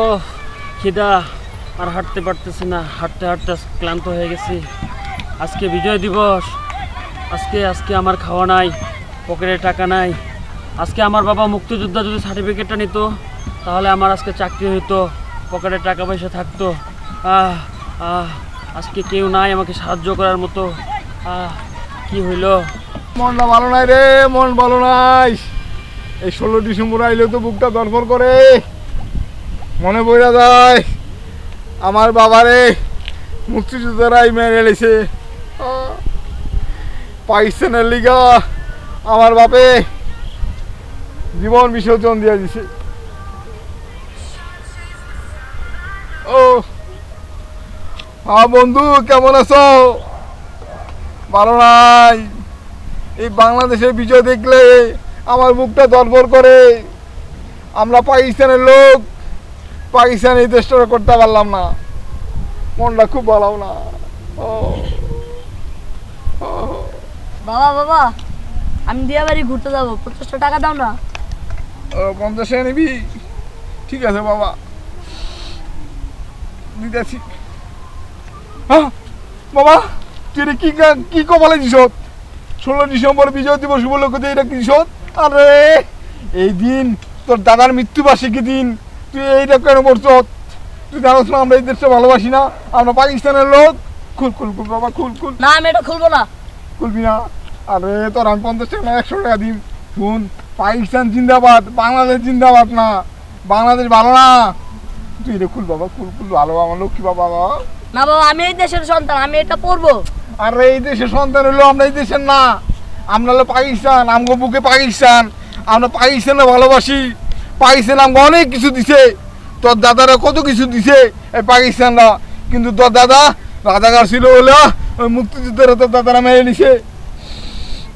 ও খিদা আর হাঁটতে পারতেছি না, হাঁটতে হাঁটতে ক্লান্ত হয়ে গেছি। আজকে বিজয় দিবস। আজকে আজকে আমার খাওয়া নাই, পকেটে টাকা নাই। আজকে আমার বাবা মুক্তিযোদ্ধা যদি সার্টিফিকেটটা নিত, তাহলে আমার আজকে চাকরি হইতো, পকেটে টাকা পয়সা থাকতো। আহ আহ, আজকে কেউ নাই আমাকে সাহায্য করার মতো। আহ, কি হইল? মনটা ভালো নাই রে, মন ভালো নাই। এই ষোলো ডিসেম্বর আইলে তো বুকটা দরফর করে। মনে পড়া যায়, আমার বাবারে মুক্তিযোদ্ধারাই মেরে এলেছে পাকিস্তানের লিগা আমার বাপে জীবন বিসর্জন দিয়ে দিছে। ও হ্যাঁ বন্ধু, কেমন আছো? ভালো নাই। এই বাংলাদেশের বিজয় দেখলে আমার বুকটা দরবর করে। আমরা পাকিস্তানের লোক। পাকিস্তান এই দেশটা করতে পারলাম না। মনটা খুব ভালো না। ও। বাবা বাবা আমি দিয়া বাড়ি ঘুরতে যাব। পঞ্চাশটা টাকা দাও না। পঞ্চাশ নিবি? ঠিক আছে বাবা। দিতেছি হ্যাঁ বাবা তুই এটা কি কা- কি কপালে দিস ষোলো ডিসেম্বর বিজয় দিবস উপলক্ষে এটা কি দিস আরে এই দিন তোর দাদার মৃত্যুবার্ষিকী দিন। তুই এইটা কেন করছ? তুই জানোস না আমরা এই দেশটা ভালোবাসি না আমরা পাকিস্তানের লোক। খুল খুল খুল বাবা খুল খুল। না আমি এটা খুলবো না। খুলবি না। আরে তোর আমি পঞ্চাশ টাকা না একশো টাকা দিন শুন পাকিস্তান জিন্দাবাদ বাংলাদেশ জিন্দাবাদ না। বাংলাদেশ ভালো না। তুই এটা খুল বাবা খুল খুল ভালো আমার লক্ষ্মী বাবা বাবা। না বাবা আমি এই দেশের সন্তান আমি এটা পড়ব। আর এই দেশের সন্তান হলো আমরা এই দেশের না। আমরা হলো পাকিস্তান আমগো বুকে পাকিস্তান। আমরা পাকিস্তানে ভালোবাসি। পাকিস্তান আমাকে অনেক কিছু দিছে। তোর দাদারা কত কিছু দিছে এই পাকিস্তানরা। কিন্তু তোর দাদা রাজাকার ছিল বলে ওই মুক্তিযুদ্ধের তোর দাদারা মেরে নিছে।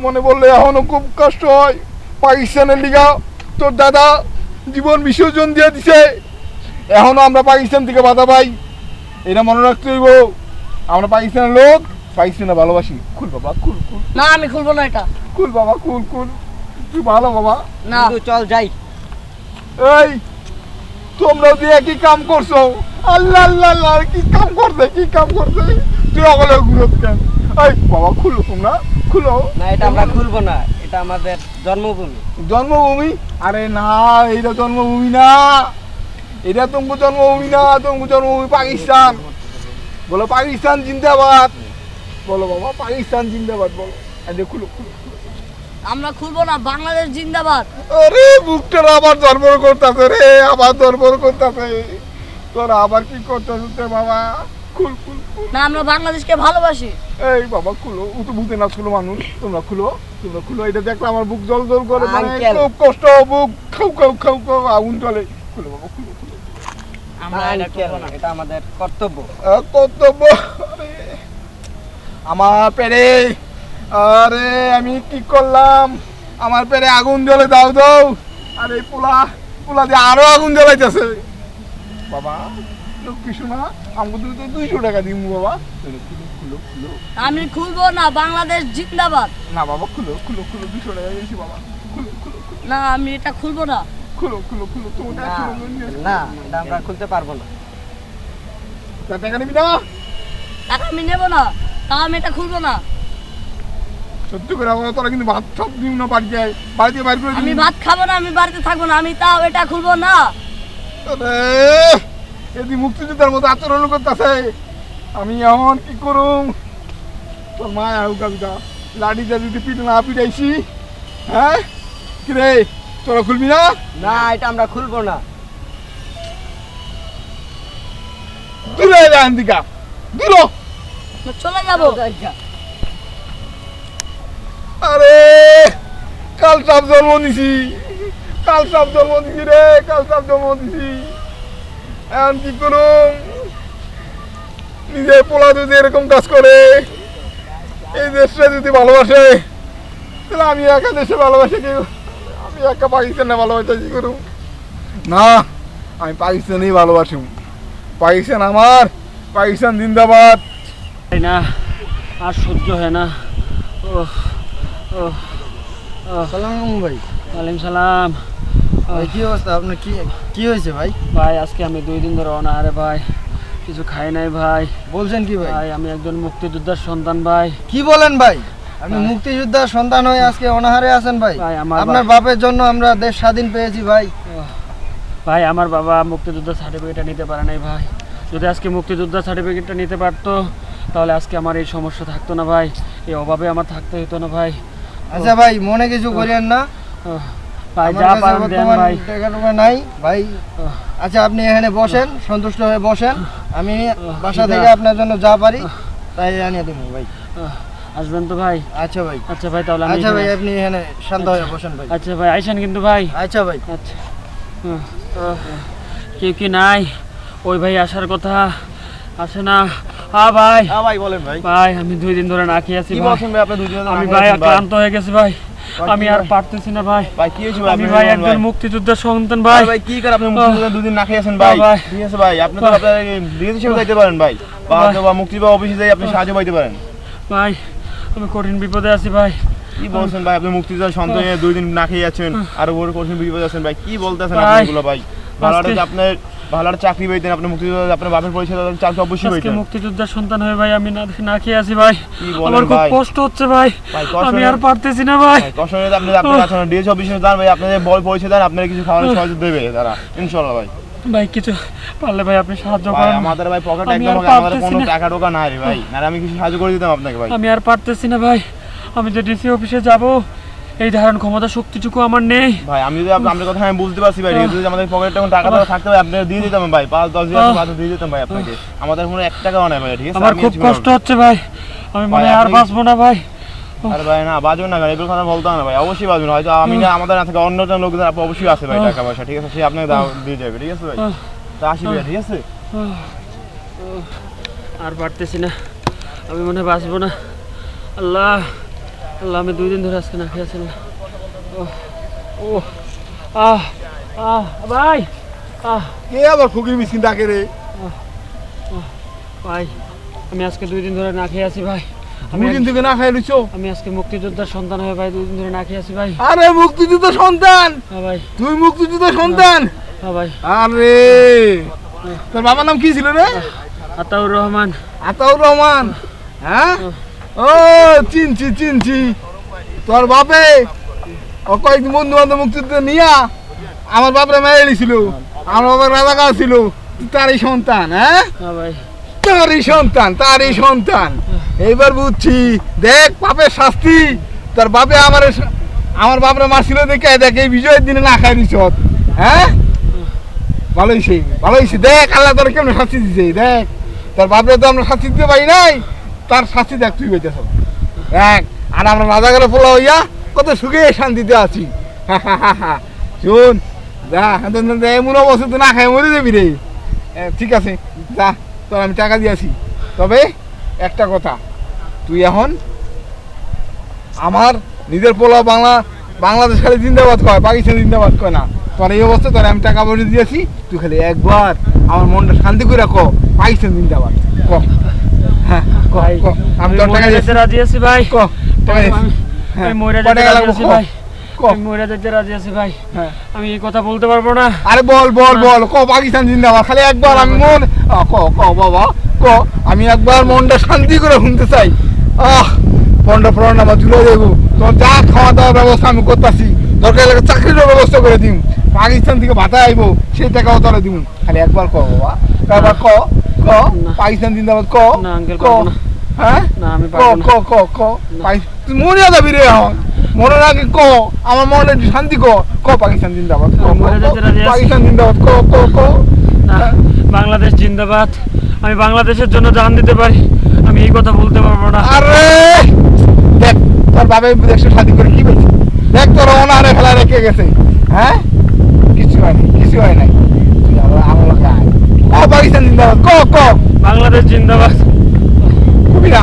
মনে বললে এখনও খুব কষ্ট হয়। পাকিস্তানের লিগা তোর দাদা জীবন বিসর্জন দিয়ে দিছে। এখনও আমরা পাকিস্তান থেকে বাধা পাই। এটা মনে রাখতে হইব। আমরা পাকিস্তানের লোক পাকিস্তানে ভালোবাসি। খুল বাবা খুল খুল। না আমি খুলবো না এটা। খুল বাবা খুল খুল। তুই ভালো বাবা। না। চল যাই। এই তোমরা একই কাম করছ আল্লাহ আল্লাহ আল্লাহ কি কাম করছে কি কাম করছে? তুই অকলে ঘুরত কেন? এই বাবা খুলো তোমরা খুলো। না এটা আমরা খুলবো না এটা আমাদের জন্মভূমি। জন্মভূমি? আরে না এটা জন্মভূমি না। এটা তোমার জন্মভূমি না তোমার জন্মভূমি পাকিস্তান। বলো পাকিস্তান জিন্দাবাদ। বলো বাবা পাকিস্তান জিন্দাবাদ বলো। খুলো খুলো খুলো। আমরা খুলবো না বাংলাদেশ জিন্দাবাদ। আরে বুকটা আবার ধর্মর করতেছে রে আবার ধর্মর করতেছে। তোরা আবার কি করতেছে বাবা? খুল খুল না আমরা বাংলাদেশকে ভালোবাসি। এই বাবা খুলো ও তো বুঝতে না খুলো মানুষ তোমরা খুলো তোমরা খুলো এটা দেখলে আমার বুক জল জল করে মানে খুব কষ্ট বুক খাও খাও খাও খাও আগুন চলে খুলো বাবা খুলো এটা করব না। এটা আমাদের কর্তব্য। কর্তব্য আরে, আমার পেরে। আরে আমি কি করলাম? আমার পেরে আগুন জ্বলে দাও দাও। আরে পোলা পোলা দিয়ে আরও আগুন জ্বলাইতেছে। বাবা আমাকে তুমি তো দুইশো টাকা বাবা। খুলো খুলো আমি খুলবো না বাংলাদেশ জিন্দাবাদ। না বাবা খুলো খুলো খুলো দুশো টাকা দিয়েছি বাবা। খুলো খুলো খুলো। না আমি এটা খুলবো না। খুলো খুলো না। না আমরা খুলতে পারব না। তা টাকা নিবি না? টাকা আমি নেব না তা আমি এটা খুলবো না। সত্যি করে বাবা তোরা কিন্তু ভাত সব বাড়িতে বাইর করে আমি। ভাত খাব না আমি বাড়িতে থাকব না আমি তাও এটা খুলবো না। এদি মুক্তিযোদ্ধার মতো আচরণ করতেছে। আমি এখন কি করুম? তোর মা আউ কবিতা লাঠিটা যদি পিঠ না পিটাইছি হ্যাঁ? কি রে তোরা খুলবি না? না এটা আমরা খুলবো না। দূরে দিকা দূর। চলে যাব আরে কাল সাপ জন্ম দিছি কাল সাপ জন্ম দিছি রে, কাল সাপ জন্ম দিছি এখন কি করুম? নিজে পোলা যদি এরকম কাজ করে, এই দেশটা যদি ভালোবাসে, তাহলে আমি একা দেশে ভালোবাসে কেউ? আমি একা পাকিস্তানে ভালোবাসে, কি করুম? না, আমি পাকিস্তানেই ভালোবাসি। পাকিস্তান আমার, পাকিস্তান জিন্দাবাদ। না, আর সহ্য হয় না। ও ও সালাম ভাই। ওয়ালাইকুম সালাম। ভাই কি অবস্থা? আপনার কি কি হয়েছে ভাই? ভাই আজকে আমি দুই দিন ধরে অনাহারে ভাই। কিছু খাই নাই ভাই। বলছেন কি ভাই? ভাই আমি একজন মুক্তিযোদ্ধার সন্তান ভাই। কি বলেন ভাই? আপনি মুক্তিযোদ্ধার সন্তান হয়ে আজকে অনাহারে আছেন ভাই। ভাই, আমার আপনার বাপের জন্য আমরা দেশ স্বাধীন পেয়েছি ভাই। ভাই আমার বাবা মুক্তিযোদ্ধার সার্টিফিকেটটা নিতে পারে নাই ভাই। যদি আজকে মুক্তিযোদ্ধার সার্টিফিকেটটা নিতে পারতো তাহলে আজকে আমার এই সমস্যা থাকতো না ভাই। এই অভাবে আমার থাকতে হতো না ভাই। আচ্ছা ভাই মনে কিছু করিয়েন না। ভাই যা পারেন দেন ভাই। টাকা টুকা নাই ভাই। আচ্ছা আপনি এখানে বসেন সন্তুষ্ট হয়ে বসেন। আমি বাসা থেকে আপনার জন্য যা পারি তাই আনিয়ে দেবো ভাই। আসবেন তো ভাই? আচ্ছা ভাই। আচ্ছা ভাই তাহলে আচ্ছা ভাই আপনি এখানে শান্ত হয়ে বসেন ভাই। আচ্ছা ভাই আইসেন কিন্তু ভাই। আচ্ছা ভাই। আচ্ছা। কেউ কি নাই? ওই ভাই আসার কথা আসে না। হ্যাঁ ভাই। হ্যাঁ ভাই বলেন ভাই। ভাই আমি দুই দিন ধরে না খেয়ে আছি কি বলছেন ভাই আপনি দুই দিন আমি ভাই ক্লান্ত হয়ে গেছি ভাই। আমি আর পারতেছি না ভাই। ভাই কি হয়েছে আমি ভাই একজন মুক্তিযোদ্ধার সন্তান ভাই। ভাই কি করে আপনি মুক্তিযোদ্ধা দুদিন না খেয়েছেন ভাই? ভাই। ঠিক আছে ভাই? আপনি তো আপনার বিদেশ হিসেবে যাইতে পারেন ভাই। বা মুক্তি বা অফিসে যাই আপনি সাহায্য পাইতে পারেন। ভাই আমি কঠিন বিপদে আছি ভাই। কি বলছেন ভাই? আপনি মুক্তিযোদ্ধার সন্তান নিয়ে দুই দিন না খেয়ে যাচ্ছেন আর ওর কোশ্চেন বিপদ আছেন ভাই। কি বলতেছেন ভাই। আপনি এগুলো ভাই? ভালো আপনার ভালো একটা চাকরি পাইতেন আপনি মুক্তিযোদ্ধা আপনার বাপের পরিচয় চাকরি অবশ্যই আজকে পাইতেন। মুক্তিযোদ্ধার সন্তান হয়ে ভাই আমি না না খেয়ে আছি ভাই। আমার খুব কষ্ট হচ্ছে ভাই। আমি আর পারতেছি না ভাই। কষ্ট হলে আপনি আপনার কাছে ডিএস অফিসে যান ভাই আপনাদের বল পরিচয় দেন আপনার কিছু খাওয়ানোর সহযোগ দেবে তারা ইনশাল্লাহ ভাই। ভাই কিছু পারলে ভাই আপনি সাহায্য করেন। আমাদের ভাই পকেট একদম আমাদের কোনো। টাকা টোকা নাই রে ভাই। না আমি কিছু সাহায্য করে দিতাম আপনাকে ভাই। আমি আর পারতেছি না ভাই। আমি যে ডিসি অফিসে যাব এই ধারণ ক্ষমতা শক্তিটুকু আমার নেই। ভাই আমি যদি আপনার কথা আমি বুঝতে পারছি ভাই যদি আমাদের পকেটে কোনো টাকা টাকা থাকতে ভাই আপনি দিয়ে দিতাম ভাই পাঁচ দশ হাজার। টাকা দিয়ে দিতাম ভাই আপনাকে। আমাদের কোনো এক টাকাও নাই ভাই ঠিক আছে? আমার খুব কষ্ট হচ্ছে ভাই। আমি মনে আর বাঁচবো না ভাই। আরে ভাই না বাজবেন না ভাই এগুলো কথা বলতে না ভাই অবশ্যই বাজবে না হয়তো আমি না আমাদের না থেকে অন্য জন লোকদের অবশ্যই আছে ভাই টাকা পয়সা ঠিক আছে? সে আপনাকে দাও- দিয়ে যাবে ঠিক আছে ভাই। তা আসি ভাই ঠিক আছে? আর পারতেছি না। আমি মনে বাঁচবো না। আল্লাহ। আল্লাহ আমি দুই দিন ধরে আজকে না ও আহ আহ ভাই আহ। কে আবার খুকির মিসকিন ডাকে রে? ভাই আমি আজকে দুই দিন ধরে না খেয়ে আছি ভাই। আমি দুই দিন থেকে না খাই রইছো আমি আজকে মুক্তিযোদ্ধার সন্তান হয়ে ভাই দুই দিন ধরে না খেয়ে আছি ভাই। আরে মুক্তিযুদ্ধ সন্তান! হ্যাঁ ভাই। তুই মুক্তিযুদ্ধ সন্তান! হ্যাঁ ভাই। আরে! তোর বাবার নাম কি ছিল রে? আতাউর রহমান। আতাউর রহমান! হ্যাঁ। ও চিনছি চিনছি তোর বাপে ও কয়েকদিন বন্ধু বান্ধব মুক্তিযুদ্ধ নিয়া আমার বাপরে মেরে দিছিল আমার বাবার রাজাকার ছিল। তারই সন্তান হ্যাঁ? হ্যাঁ তারই সন্তান তারই সন্তান। এইবার বুঝছি দেখ বাপের শাস্তি। তার বাপে আমার আমার বাপরে মারছিল দেখে দেখ এই বিজয়ের দিনে না খাই দিছ হ্যাঁ? ভালো হয়েছে ভালো হয়েছে দেখ আল্লাহ তোর কেমন শাস্তি দিছে দেখ। তোর বাপরে তো আমরা শাস্তি দিতে পারি নাই। তার শাস্তি দেখ, তুই পেতেছ দেখ আর আমরা রাজাগারে পোলা হইয়া কত সুখে শান্তিতে আছি। শুন, যা এমন অবস্থা তো না খাই মরে যাবি রে। ঠিক আছে, যা, তোর আমি টাকা দিয়েছি তবে একটা কথা, তুই এখন আমার নিজের পোলা বাংলা, বাংলাদেশ খালি জিন্দাবাদ কয়, পাকিস্তান জিন্দাবাদ কয় না। তোর এই অবস্থা, তোর আমি টাকা পয়সা দিয়েছি তুই খালি একবার আমার মনটা শান্তি করে ক পাকিস্তান জিন্দাবাদ। ক। হ্যাঁ আমি আমি টাকা মরে রাজি আছি ভাই। ক আমি- আমি মরে ক যেতে রাজি আছি ভাই। আমি মরে যেতে রাজি আছি ভাই। আমি এই কথা বলতে পারব না। আরে বল বল বল ক পাকিস্তান জিন্দাবাদ। খালি একবার আমি মন ক ক বাবা ক। আমি একবার মনটা শান্তি করে শুনতে চাই। আহ পনেরো পনেরো নাম্বার তুলে দেবো তোমার যা খাওয়া দাওয়ার ব্যবস্থা আমি করতেছি। দরকার লাগে চাকরিরও ব্যবস্থা করে দিম। পাকিস্তান থেকে ভাতা আইবো সেই টাকাও তোরা দিব খালি একবার ক বাবা। একবার ক। ক? পাকিস্তান জিন্দাবাদ ক? না, uncle, ক? হ্যাঁ? না আমি পারব না। ক ক পাকি- তুই মরে যাবি রে এখন। রাখি ক? আমার মনে শান্তি ক। ক পাকিস্তান জিন্দাবাদ জিন্দাবাদ ক ক ক। বাংলাদেশ জিন্দাবাদ। আমি বাংলাদেশের জন্য জান দিতে পারি। আমি এই কথা বলতে পারব না। আরে! দেখ তোর বাবে দেশে শান্তি করে কি পেয়েছে দেখ তোর অনাহারে ফেলা রেখে গেছে। হ্যাঁ? কিছু হয় নাই কিছু হয় নাই তুই আবার আমার লগে আয়। ক পাকিস্তান জিন্দাবাদ। ক ক? বাংলাদেশ জিন্দাবাদ। কবি না।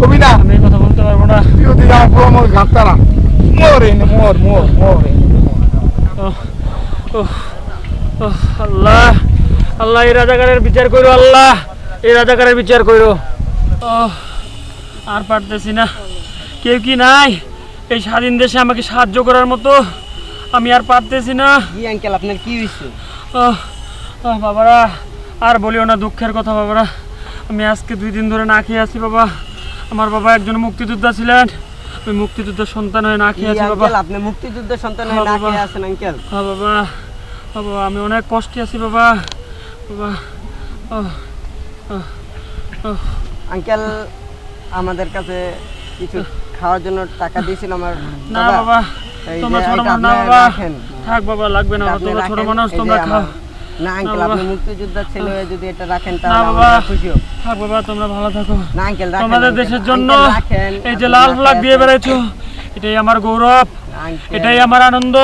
কবি না আমি কথা বলতে পারব না। তুই ওদিকে আমার পুরো মোর ঘাটতারা মোর এনে মোর মোর। মোর আল্লাহ আল্লাহ এই রাজাকারের বিচার করো আল্লাহ এই রাজাকারের বিচার করো আর পারতেছি না। কেউ কি নাই? এই স্বাধীন দেশে আমাকে সাহায্য করার মতো। আমি আর পারতেছি না। কি আঙ্কেল আপনার কি হয়েছে বাবারা আর বলিও না দুঃখের কথা বাবারা। আমি আজকে দুই দিন ধরে না খেয়ে আছি বাবা। আমার বাবা একজন মুক্তিযোদ্ধা ছিলেন। আমি মুক্তিযুদ্ধের সন্তান হয়ে না খেয়ে আছি বাবা। আপনি মুক্তিযুদ্ধের সন্তান হয়ে হ্যাঁ, না। খেয়ে আছেন আঙ্কেল? হ্যাঁ বাবা। হ্যাঁ বাবা আমি অনেক কষ্টে আছি বাবা। বাবা আঙ্কেল আমাদের কাছে কিছু খাওয়ার জন্য টাকা দিয়েছিল আমার না বাবা। তোমরা ছোট মানুষ না বাবা। থাক বাবা লাগবে না তোমরা ছোট মানুষ তোমরা খাও। না আঙ্কেল আপনি মুক্তিযোদ্ধার ছেলে হয়ে যদি এটা রাখেন তাহলে আমরা খুশি হব। থাক বাবা তোমরা ভালো থাকো। না আঙ্কেল রাখেন তোমাদের দেশের জন্য এই যে লাল ফ্লাগ দিয়ে। বেড়াইছো এটাই আমার গৌরব এটাই আমার আনন্দ।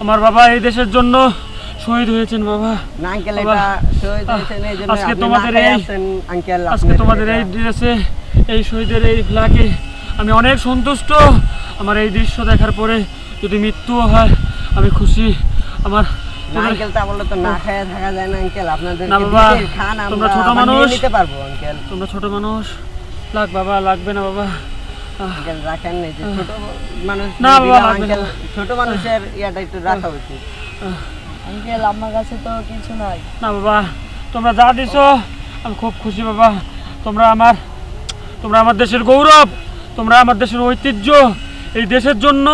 আমার বাবা এই দেশের জন্য শহীদ হয়েছেন বাবা। না আঙ্কেল এটা শহীদ হয়েছেন এই জন্য আজকে তোমাদের এই- আঙ্কেল আজকে তোমাদের এই ড্রেসে এই শহীদের এই ফ্ল্যাগে আমি অনেক সন্তুষ্ট। আমার এই দৃশ্য দেখার পরে যদি মৃত্যুও হয় আমি খুশি। আমার আঙ্কেল তা বললে তো না খেয়ে থাকা যায় না আঙ্কেল। আপনাদের খান আমরা ছোট মানুষ। নিতে পারব আঙ্কেল। তোমরা ছোট মানুষ। লাগ বাবা লাগবে না বাবা। আঙ্কেল রাখেন যে ছোট মানুষ না বাবা। আঙ্কেল ছোট মানুষের ইয়াটা একটু রাখা উচিত। আঙ্কেল আমার কাছে তো কিছু নাই। না বাবা তোমরা যা দিছো আমি খুব খুশি বাবা। তোমরা আমার তোমরা আমার দেশের গৌরব তোমরা আমার দেশের ঐতিহ্য এই দেশের জন্য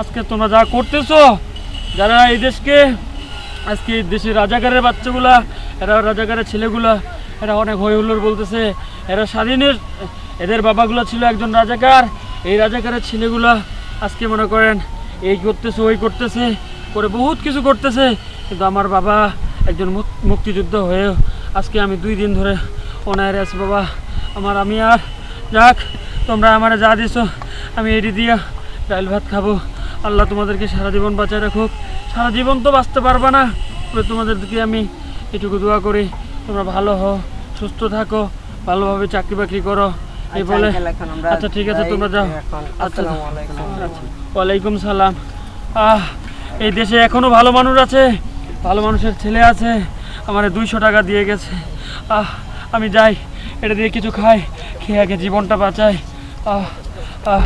আজকে তোমরা যা করতেছো যারা এই দেশকে আজকে দেশের রাজাকারের বাচ্চাগুলা, এরা রাজাকারের ছেলেগুলা, এরা অনেক হই হুল্লোড় বলতেছে। এরা স্বাধীনের, এদের বাবাগুলো ছিল একজন রাজাকার। এই রাজাকারের ছেলেগুলা আজকে মনে করেন, এই করতেছে, ওই করতেছে, করে বহুত কিছু করতেছে। কিন্তু আমার বাবা একজন মুক- মুক্তিযুদ্ধ হয়েও আজকে আমি দুই দিন ধরে অনায়ারে আছি বাবা। আমার, আমি আর, যাক, তোমরা আমার যা দিছো, আমি এটি দিয়া ডাল ভাত খাব। আল্লাহ তোমাদেরকে সারা জীবন বাঁচায় রাখুক। সারা জীবন তো বাঁচতে পারবা না। তবে তোমাদেরকে আমি এটুকু দোয়া করি তোমরা ভালো হও সুস্থ থাকো ভালোভাবে চাকরি বাকরি করো। এই আচ্ছা, বলে আচ্ছা ঠিক আছে তোমরা যাও। আচ্ছা আচ্ছা। ওয়ালাইকুম সালাম। আহ এই দেশে এখনও ভালো মানুষ আছে। ভালো মানুষের ছেলে আছে। আমার দুইশো টাকা দিয়ে গেছে। আহ আমি যাই। এটা দিয়ে কিছু খাই। খেয়ে আগে জীবনটা বাঁচাই। আহ আহ।